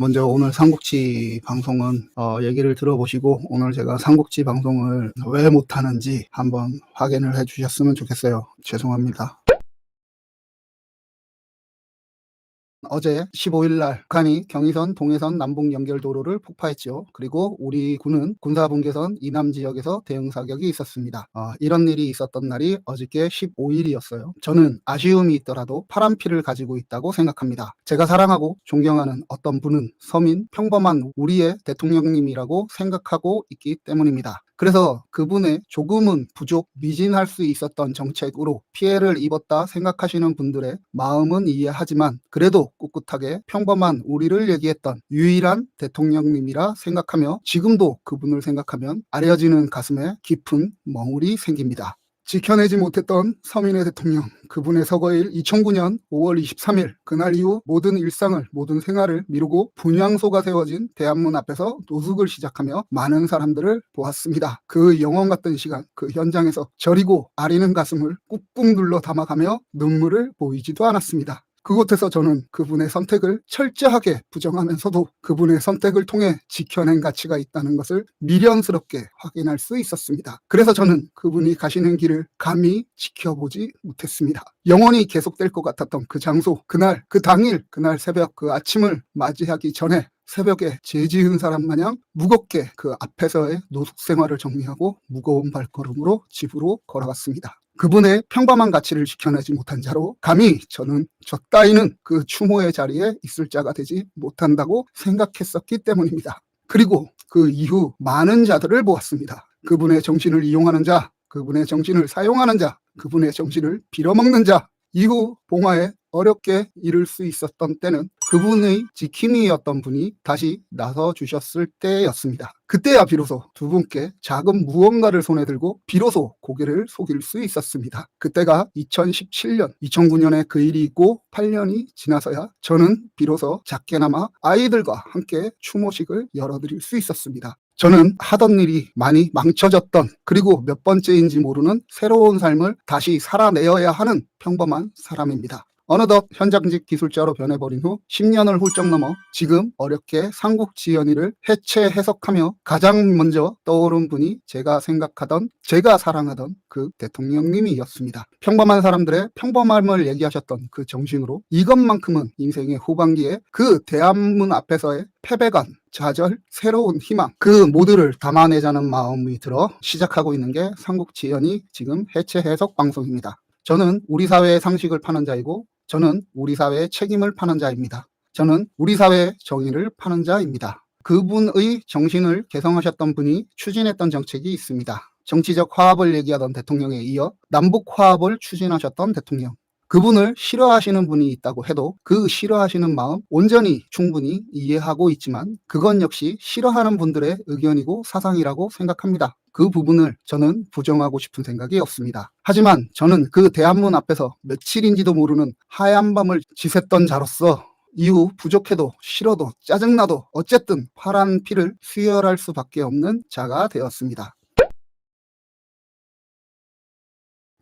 먼저 오늘 삼국지 방송은 어, 얘기를 들어보시고 오늘 제가 삼국지 방송을 왜 못하는지 한번 확인을 해주셨으면 좋겠어요. 죄송합니다. 어제 15일 날 북한이 경의선, 동해선 남북 연결 도로를 폭파했죠. 그리고 우리 군은 군사 분계선 이남 지역에서 대응 사격이 있었습니다. 아, 이런 일이 있었던 날이 어저께 15일이었어요. 저는 아쉬움이 있더라도 파란 피를 가지고 있다고 생각합니다. 제가 사랑하고 존경하는 어떤 분은 서민 평범한 우리의 대통령님이라고 생각하고 있기 때문입니다. 그래서 그분의 조금은 부족, 미진할 수 있었던 정책으로 피해를 입었다 생각하시는 분들의 마음은 이해하지만 그래도 꿋꿋하게 평범한 우리를 얘기했던 유일한 대통령님이라 생각하며 지금도 그분을 생각하면 아려지는 가슴에 깊은 멍울이 생깁니다. 지켜내지 못했던 서민의 대통령, 그분의 서거일 2009년 5월 23일, 그날 이후 모든 일상을, 모든 생활을 미루고 분향소가 세워진 대한문 앞에서 노숙을 시작하며 많은 사람들을 보았습니다. 그 영원 같던 시간, 그 현장에서 저리고 아리는 가슴을 꾹꾹 눌러 담아가며 눈물을 보이지도 않았습니다. 그곳에서 저는 그분의 선택을 철저하게 부정하면서도 그분의 선택을 통해 지켜낸 가치가 있다는 것을 미련스럽게 확인할 수 있었습니다. 그래서 저는 그분이 가시는 길을 감히 지켜보지 못했습니다. 영원히 계속될 것 같았던 그 장소, 그날, 그 당일, 그날 새벽, 그 아침을 맞이하기 전에 새벽에 죄 지은 사람 마냥 무겁게 그 앞에서의 노숙 생활을 정리하고 무거운 발걸음으로 집으로 걸어갔습니다. 그분의 평범한 가치를 지켜내지 못한 자로 감히 저는 저 따위는 그 추모의 자리에 있을 자가 되지 못한다고 생각했었기 때문입니다. 그리고 그 이후 많은 자들을 보았습니다. 그분의 정신을 이용하는 자, 그분의 정신을 사용하는 자, 그분의 정신을 빌어먹는 자, 이후 봉화에 어렵게 이룰 수 있었던 때는 그분의 지킴이였던 분이 다시 나서 주셨을 때였습니다. 그때야 비로소 두 분께 작은 무언가를 손에 들고 비로소 고개를 속일 수 있었습니다. 그때가 2017년, 2009년에 그 일이 있고 8년이 지나서야 저는 비로소 작게나마 아이들과 함께 추모식을 열어드릴 수 있었습니다. 저는 하던 일이 많이 망쳐졌던 그리고 몇 번째인지 모르는 새로운 삶을 다시 살아내어야 하는 평범한 사람입니다. 어느덧 현장직 기술자로 변해버린 후 10년을 훌쩍 넘어 지금 어렵게 삼국 지연이를 해체 해석하며 가장 먼저 떠오른 분이 제가 생각하던 제가 사랑하던 그 대통령님이었습니다. 평범한 사람들의 평범함을 얘기하셨던 그 정신으로 이것만큼은 인생의 후반기에 그 대한문 앞에서의 패배감, 좌절, 새로운 희망 그 모두를 담아내자는 마음이 들어 시작하고 있는 게 삼국지연이 지금 해체 해석 방송입니다. 저는 우리 사회의 상식을 파는 자이고 저는 우리 사회의 책임을 파는 자입니다. 저는 우리 사회의 정의를 파는 자입니다. 그분의 정신을 개성하셨던 분이 추진했던 정책이 있습니다. 정치적 화합을 얘기하던 대통령에 이어 남북 화합을 추진하셨던 대통령. 그분을 싫어하시는 분이 있다고 해도 그 싫어하시는 마음 온전히 충분히 이해하고 있지만 그건 역시 싫어하는 분들의 의견이고 사상이라고 생각합니다. 그 부분을 저는 부정하고 싶은 생각이 없습니다. 하지만 저는 그 대한문 앞에서 며칠인지도 모르는 하얀 밤을 지샜던 자로서 이후 부족해도 싫어도 짜증나도 어쨌든 파란 피를 수혈할 수밖에 없는 자가 되었습니다.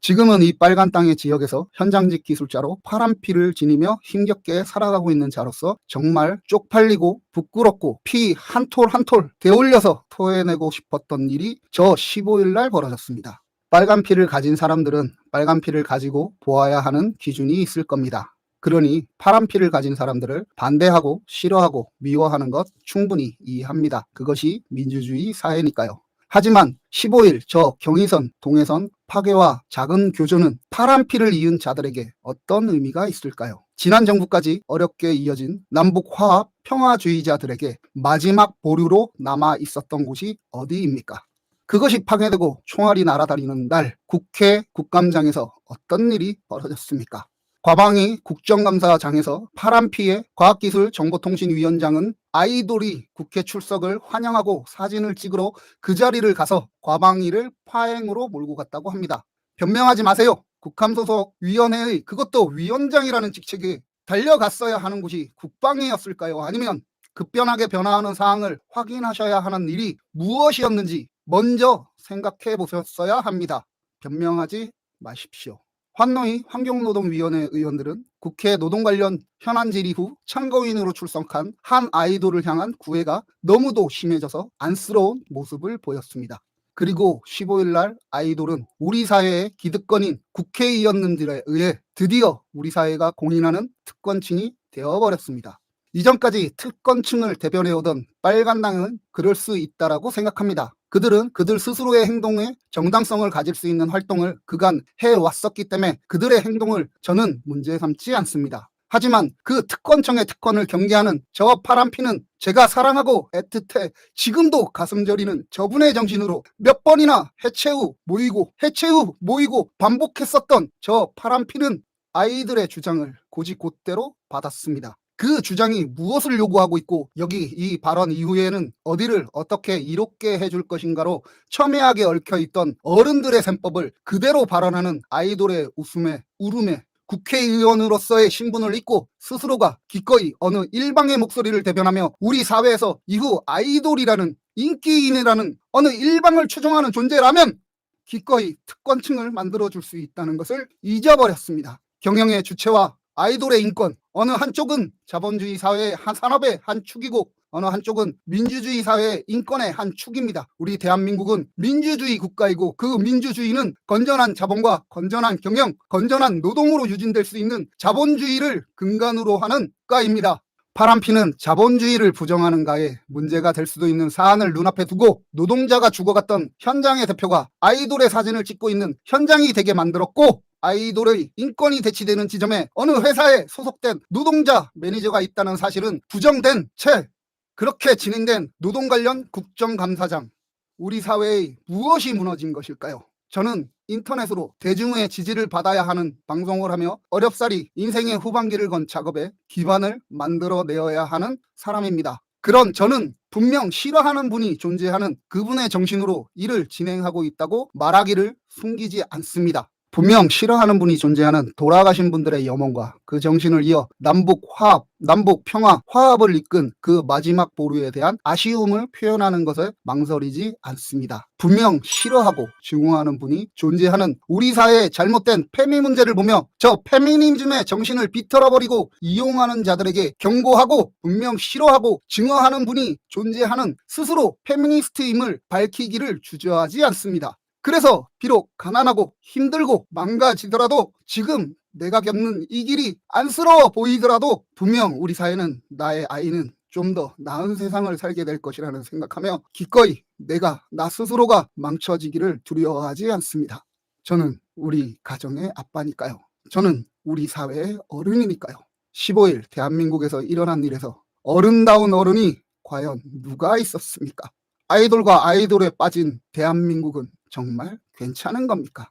지금은 이 빨간 땅의 지역에서 현장직 기술자로 파란 피를 지니며 힘겹게 살아가고 있는 자로서 정말 쪽팔리고 부끄럽고 피 한 톨 한 톨 되올려서 토해내고 싶었던 일이 저 15일 날 벌어졌습니다. 빨간 피를 가진 사람들은 빨간 피를 가지고 보아야 하는 기준이 있을 겁니다. 그러니 파란 피를 가진 사람들을 반대하고 싫어하고 미워하는 것 충분히 이해합니다. 그것이 민주주의 사회니까요. 하지만 15일 저 경의선, 동해선 파괴와 작은 교조는 파란 피를 이은 자들에게 어떤 의미가 있을까요? 지난 정부까지 어렵게 이어진 남북 화합 평화주의자들에게 마지막 보루로 남아 있었던 곳이 어디입니까? 그것이 파괴되고 총알이 날아다니는 날 국회 국감장에서 어떤 일이 벌어졌습니까? 과방위 국정감사장에서 파란피의 과학기술정보통신위원장은 아이돌이 국회 출석을 환영하고 사진을 찍으러 그 자리를 가서 과방위를 파행으로 몰고 갔다고 합니다. 변명하지 마세요. 국감 소속 위원회의 그것도 위원장이라는 직책에 달려갔어야 하는 곳이 국방위였을까요? 아니면 급변하게 변화하는 상황을 확인하셔야 하는 일이 무엇이었는지 먼저 생각해 보셨어야 합니다. 변명하지 마십시오. 환노위 환경노동위원회 의원들은 국회 노동 관련 현안 질의 후 참고인으로 출석한 한 아이돌을 향한 구애가 너무도 심해져서 안쓰러운 모습을 보였습니다. 그리고 15일 날 아이돌은 우리 사회의 기득권인 국회의원님들에 의해 드디어 우리 사회가 공인하는 특권층이 되어버렸습니다. 이전까지 특권층을 대변해오던 빨간당은 그럴 수 있다라고 생각합니다. 그들은 그들 스스로의 행동에 정당성을 가질 수 있는 활동을 그간 해왔었기 때문에 그들의 행동을 저는 문제 삼지 않습니다. 하지만 그 특권청의 특권을 경계하는 저 파란피는 제가 사랑하고 애틋해 지금도 가슴 저리는 저분의 정신으로 몇 번이나 해체 후 모이고 해체 후 모이고 반복했었던 저 파란피는 아이들의 주장을 고지곧대로 받았습니다. 그 주장이 무엇을 요구하고 있고 여기 이 발언 이후에는 어디를 어떻게 이롭게 해줄 것인가로 첨예하게 얽혀 있던 어른들의 셈법을 그대로 발언하는 아이돌의 웃음에 울음에 국회의원으로서의 신분을 잊고 스스로가 기꺼이 어느 일방의 목소리를 대변하며 우리 사회에서 이후 아이돌이라는 인기인이라는 어느 일방을 추종하는 존재라면 기꺼이 특권층을 만들어줄 수 있다는 것을 잊어버렸습니다. 경영의 주체와 아이돌의 인권, 어느 한쪽은 자본주의 사회의 한 산업의 한 축이고 어느 한쪽은 민주주의 사회의 인권의 한 축입니다. 우리 대한민국은 민주주의 국가이고 그 민주주의는 건전한 자본과 건전한 경영, 건전한 노동으로 유진될 수 있는 자본주의를 근간으로 하는 국가입니다. 파란피는 자본주의를 부정하는가에 문제가 될 수도 있는 사안을 눈앞에 두고 노동자가 죽어갔던 현장의 대표가 아이돌의 사진을 찍고 있는 현장이 되게 만들었고 아이돌의 인권이 대치되는 지점에 어느 회사에 소속된 노동자 매니저가 있다는 사실은 부정된 채 그렇게 진행된 노동 관련 국정감사장 우리 사회의 무엇이 무너진 것일까요? 저는 인터넷으로 대중의 지지를 받아야 하는 방송을 하며 어렵사리 인생의 후반기를 건 작업에 기반을 만들어 내어야 하는 사람입니다. 그런 저는 분명 싫어하는 분이 존재하는 그분의 정신으로 일을 진행하고 있다고 말하기를 숨기지 않습니다. 분명 싫어하는 분이 존재하는 돌아가신 분들의 염원과 그 정신을 이어 남북 화합, 남북 평화, 화합을 이끈 그 마지막 보루에 대한 아쉬움을 표현하는 것을 망설이지 않습니다. 분명 싫어하고 증오하는 분이 존재하는 우리 사회의 잘못된 페미 문제를 보며 저 페미니즘의 정신을 비틀어버리고 이용하는 자들에게 경고하고 분명 싫어하고 증오하는 분이 존재하는 스스로 페미니스트임을 밝히기를 주저하지 않습니다. 그래서 비록 가난하고 힘들고 망가지더라도 지금 내가 겪는 이 길이 안쓰러워 보이더라도 분명 우리 사회는 나의 아이는 좀 더 나은 세상을 살게 될 것이라는 생각하며 기꺼이 내가 나 스스로가 망쳐지기를 두려워하지 않습니다. 저는 우리 가정의 아빠니까요. 저는 우리 사회의 어른이니까요. 15일 대한민국에서 일어난 일에서 어른다운 어른이 과연 누가 있었습니까? 아이돌과 아이돌에 빠진 대한민국은 정말 괜찮은 겁니까?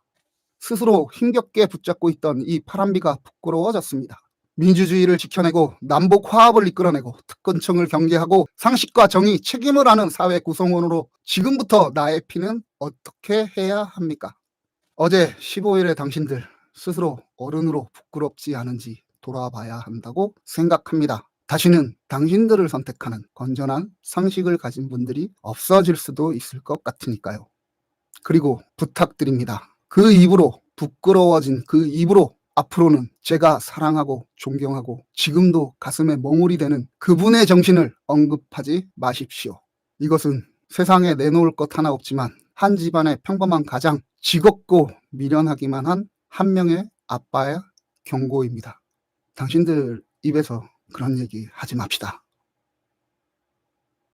스스로 힘겹게 붙잡고 있던 이 파란비가 부끄러워졌습니다. 민주주의를 지켜내고 남북 화합을 이끌어내고 특권층을 경계하고 상식과 정의, 책임을 하는 사회 구성원으로 지금부터 나의 피는 어떻게 해야 합니까? 어제 15일에 당신들 스스로 어른으로 부끄럽지 않은지 돌아봐야 한다고 생각합니다. 다시는 당신들을 선택하는 건전한 상식을 가진 분들이 없어질 수도 있을 것 같으니까요. 그리고 부탁드립니다. 그 입으로 부끄러워진 그 입으로 앞으로는 제가 사랑하고 존경하고 지금도 가슴에 멍울이 되는 그분의 정신을 언급하지 마십시오. 이것은 세상에 내놓을 것 하나 없지만 한 집안의 평범한 가장 직업고 미련하기만 한 한 명의 아빠의 경고입니다. 당신들 입에서 그런 얘기 하지 맙시다.